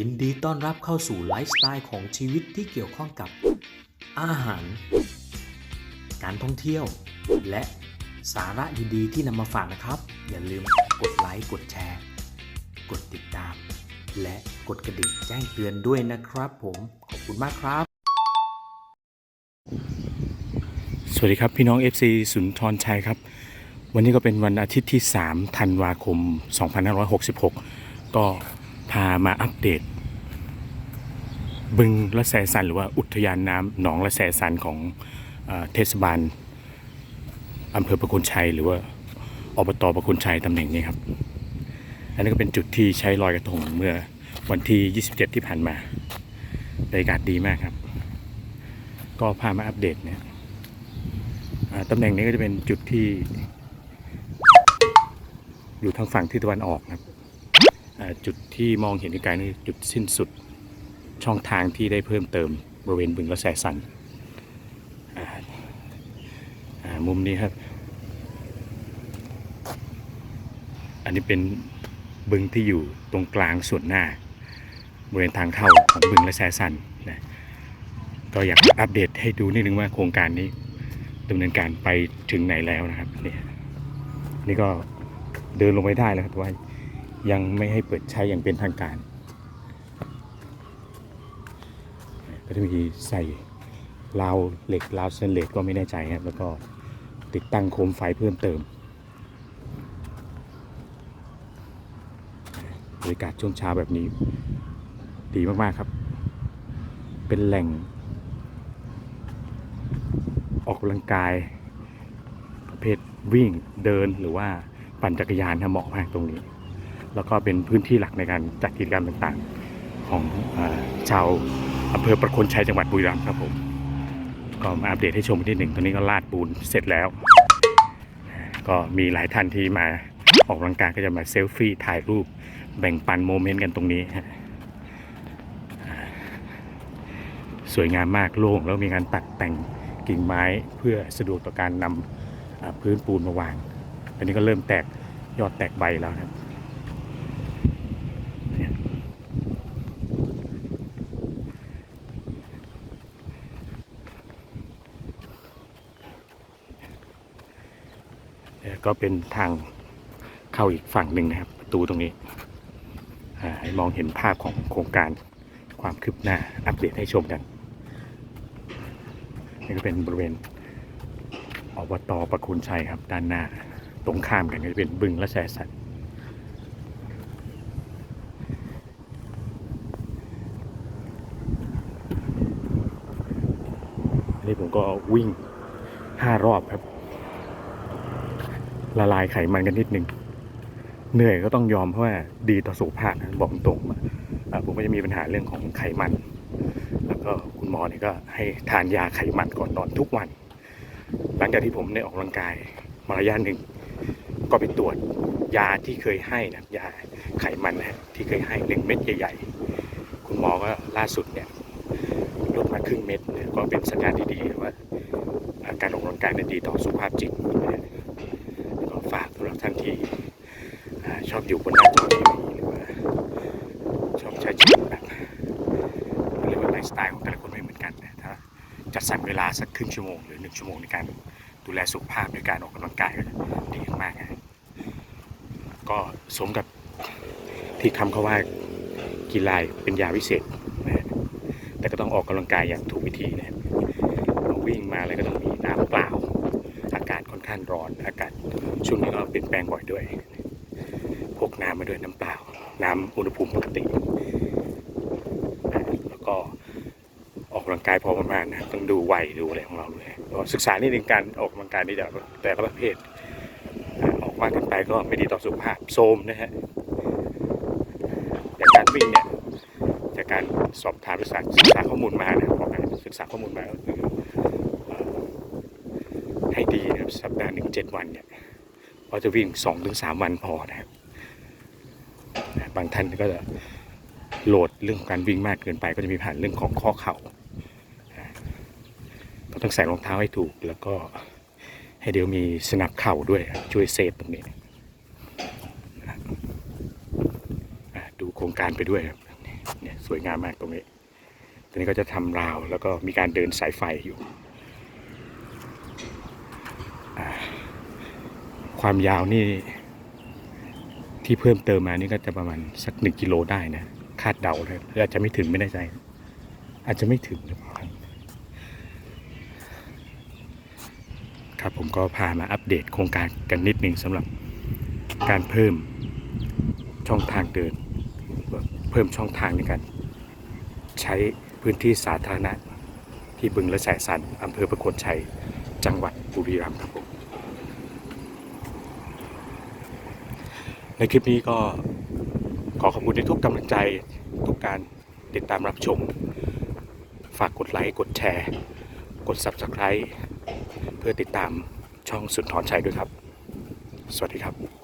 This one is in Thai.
ยินดีต้อนรับเข้าสู่ไลฟ์สไตล์ของชีวิตที่เกี่ยวข้องกับ อาหาร การท่องเที่ยว และสาระดีๆที่นำมาฝากนะครับ อย่าลืมกดไลค์กดแชร์ กดติดตาม และกดกระดิ่งแจ้งเตือนด้วยนะครับ ผมขอบคุณมากครับ สวัสดีครับพี่น้อง FC สุนทรชัยครับ วันนี้ก็เป็นวันอาทิตย์ที่ 3 ธันวาคม 2566 ก็ พามาอัปเดต บึงละแสสันหรือว่าอุทยานน้ำหนองละแสสันของเอเทศบาลอำเภอประคุณชัย หรือว่าอบตประคุณชัยตำแหน่งนี้ครับ อันนี้ก็เป็นจุดที่ใช้ลอยกระทงเมื่อวันที่ 27 ที่ผ่านมาบรรยากาศดีมากครับ ก็พามาอัปเดตเนี่ยตำแหน่งนี้ก็จะเป็นจุดที่ อยู่ทางฝั่งที่ตะวันออกนะครับ จุดที่มองเห็นไกลๆนี่จุดสิ้นสุดช่องทางที่ได้เพิ่มเติมบริเวณบึงกระแสสันมุมนี้ครับ อันนี้เป็นบึงที่อยู่ตรงกลางส่วนหน้า บริเวณทางเข้าของบึงกระแสสันนะก็อยากอัปเดตให้ดูนิดนึงว่าโครงการนี้ดำเนินการไปถึงไหนแล้วนะครับเนี่ยนี่ก็เดินลงไปได้แล้วครับว่า ยังไม่ให้เปิดใช้อย่างเป็นทางการ ก็จะมีใส่ราวเหล็กราวเซนเลตก็ไม่แน่ใจครับ แล้วก็ติดตั้งโคมไฟเพิ่มเติมบรรยากาศช่วงเช้าแบบนี้ ดีมากๆครับ เป็นแหล่ง ออกกำลังกาย ประเภทวิ่งเดินหรือว่าปั่นจักรยานนะเหมาะมากตรงนี้ แล้วก็เป็นพื้นที่หลักในการจัดกิจกรรมต่างๆ ของอชาวอำเภอประโคนชัยจังหวัดบุรีรัมย์ครับผมก็มาอัปเดตให้ชมนิดหนึ่งตอนนี้ก็ลาดปูนเสร็จแล้ว ก็มีหลายท่านที่มาออกกำลังกายก็จะมาเซลฟี่ถ่ายรูปแบ่งปันโมเมนต์กันตรงนี้ฮะสวยงามมากโล่งแล้วมีการตัดแต่งกิ่งไม้เพื่อสะดวกต่อการนำพื้นปูนมาวาง อันนี้ก็เริ่มแตกยอดแตกใบแล้วครับเนี่ยเนี่ย ก็เป็นทางเข้าอีกฝั่งหนึ่งนะครับ ประตูตรงนี้ให้มองเห็นภาพของโครงการความคืบหน้าอัปเดตให้ชมกันนี่ก็เป็นบริเวณอบตประคุณชัยครับ ด้านหน้าตรงข้ามกันก็จะเป็นบึงและแสสันอันนี้ผมก็วิ่งห้ารอบครับ ละลายไขมันกันนิดนึงเหนื่อยก็ต้องยอมเพราะว่าดีต่อสุขภาพนะบอกตรงผมก็จะมีปัญหาเรื่องของไขมัน แล้วก็คุณหมอเนี่ยก็ให้ทานยาไขมันก่อนนอนทุกวัน หลังจากที่ผมได้ออกกำลังกายมาระยะหนึ่ง ก็ไปตรวจยาที่เคยให้นะยาไขมันนะที่เคยให้หนึ่งเม็ดใหญ่ๆ คุณหมอก็ล่าสุดเนี่ยลดมาครึ่งเม็ดก็เป็นสัญญาณที่ดีว่า การออกกำลังกายเนี่ยดีต่อสุขภาพจิตนะำหรับท่านที่ชอบอยู่บนหน้าจอทีวีหรือว่าชอบใช้ชีวิตแบบเรียกว่าไลฟ์สไตล์ของแต่ละคนไม่เหมือนกันนะถ้าจัดสรรเวลาสักครึ่งชั่วโมงหรือหนึ่งชั่วโมงในการดูแลสุขภาพด้วยการออกกำลังกายก็ดีมากนะก็สมกับที่คำเขาว่ากีฬาเป็นยาวิเศษนะแต่ก็ต้องออกกำลังกายอย่างถูกวิธีนะวิ่งมาแล้วก็ต้องมีน้ำเปล่าากาศค่อนข้างร้อนอากาศช่วงนี้ก็เปลี่ยนแปลงบ่อยด้วยพกน้ำมาด้วยน้ำเปล่า น้ำอุณหภูมิปกติแล้วก็ออกกำลังกายพอประมาณนะต้องดูวัยดูอะไรของเราด้วยศึกษานิดนึงการออกกำลังกายนี่แต่ละแต่ละประเภทออกมากเกินไปก็ไม่ดีต่อสุขภาพโทมนะฮะอย่างการวิ่งเนี่ยจากการสอบถามศึกษาศึกษาข้อมูลมานะบอกให้ศึกษาข้อมูลมาก็คือ ให้ดีนะครับสัปดาห์หนึ่งเจ็ดวันเนี่ยเราจะวิ่งสองถึงสามวันพอนะครับบางท่านก็จะโหลดเรื่องของการวิ่งมากเกินไป ก็จะมีปัญหาเรื่องของข้อเข่าอ่าก็ต้องใส่รองเท้าให้ถูกแล้วก็ให้เดี๋ยวมีสนับเข่าด้วยช่วยเซฟตรงนี้ดูโครงการไปด้วยครับเนี่ยสวยงามมากตรงนี้ตรงนี้ก็จะทำราวแล้วก็มีการเดินสายไฟอยู่อ่า ความยาวนี่ที่เพิ่มเติมมานี่ก็จะประมาณสักหนึ่งกิโลได้นะ คาดเดาเลยหรืออาจจะไม่ถึงไม่แน่ใจ อาจจะไม่ถึงหรือเปล่าครับครับผมก็พามาอัปเดตโครงการกันนิดหนึ่งสำหรับการเพิ่มช่องทางเดิน เพิ่มช่องทางในการใช้พื้นที่สาธารณะที่บึงและแสสันอำเภอประโคนชัย จังหวัดบุรีรัมย์ครับผม ในคลิปนี้ก็ขอขอบคุณในทุกกำลังใจทุกการติดตามรับชม ฝากกดไลค์ กดแชร์ กด Subscribe เพื่อติดตามช่องสุนทรชัยด้วยครับ สวัสดีครับ